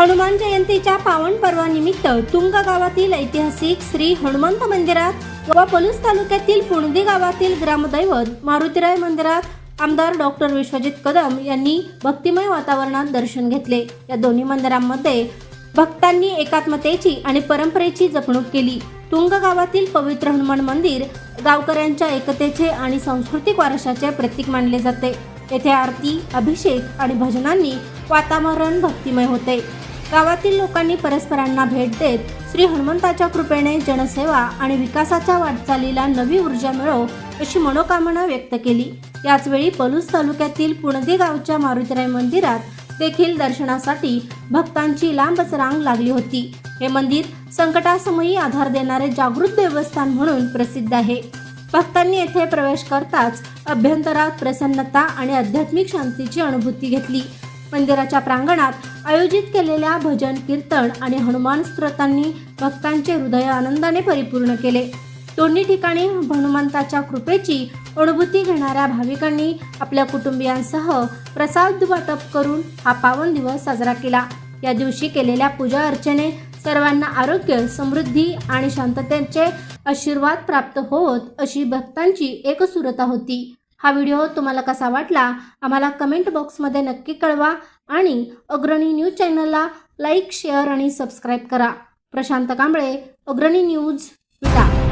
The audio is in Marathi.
हनुमान जयंतीच्या पावन पर्वानिमित्त तुंग गावातील ऐतिहासिक श्री हनुमंत मंदिरात व पलूस तालुक्यातील पुणदी गावातील ग्रामदैवत मारुतीराय मंदिरात आमदार डॉक्टर विश्वजित कदम यांनी भक्तिमय वातावरणात दर्शन घेतले. या दोन्ही मंदिरांमध्ये भक्तांनी एकात्मतेची आणि परंपरेची जपणूक केली. तुंग गावातील पवित्र हनुमान मंदिर गावकऱ्यांच्या एकतेचे आणि सांस्कृतिक वारशाचे प्रतीक मानले जाते. येथे आरती अभिषेक आणि भजनांनी वातावरण भक्तिमय होते. गावातील लोकांनी परस्परांना भेट देत श्री हनुमंताच्या कृपेने जनसेवा आणि विकासाच्या वाटचालीला नवी ऊर्जा मिळो अशी मनोकामना व्यक्त केली. याचवेळी पलूस तालुक्यातील पुणदी गावच्या मारुतीराय मंदिरात देखील दर्शनासाठी भक्तांची लांबच रांग लागली होती. हे मंदिर संकटासमयी आधार देणारे जागृत देवस्थान म्हणून प्रसिद्ध आहे. भक्तांनी येथे प्रवेश करताच अभ्यंतरात प्रसन्नता आणि आध्यात्मिक शांतीची अनुभूती घेतली. मंदिराच्या प्रांगणात आयोजित केलेल्या भजन कीर्तन आणि हनुमान स्त्रोतांनी भक्तांचे हृदय आनंदाने परिपूर्ण केले. दोन्ही ठिकाणी हनुमंताच्या कृपेची अनुभूती घेणाऱ्या भाविकांनी आपल्या कुटुंबियांसह प्रसाद वाटप करून हा पावन दिवस साजरा केला. या दिवशी केलेल्या पूजा अर्चने सर्वांना आरोग्य समृद्धी आणि शांततेचे आशीर्वाद प्राप्त होत अशी भक्तांची एकसुरता होती. हा व्हिडिओ तुम्हाला कसा वाटला आम्हाला कमेंट बॉक्समध्ये नक्की कळवा आणि अग्रणी न्यूज चॅनलला लाईक शेअर आणि सबस्क्राईब करा. प्रशांत कांबळे अग्रणी न्यूज विदा.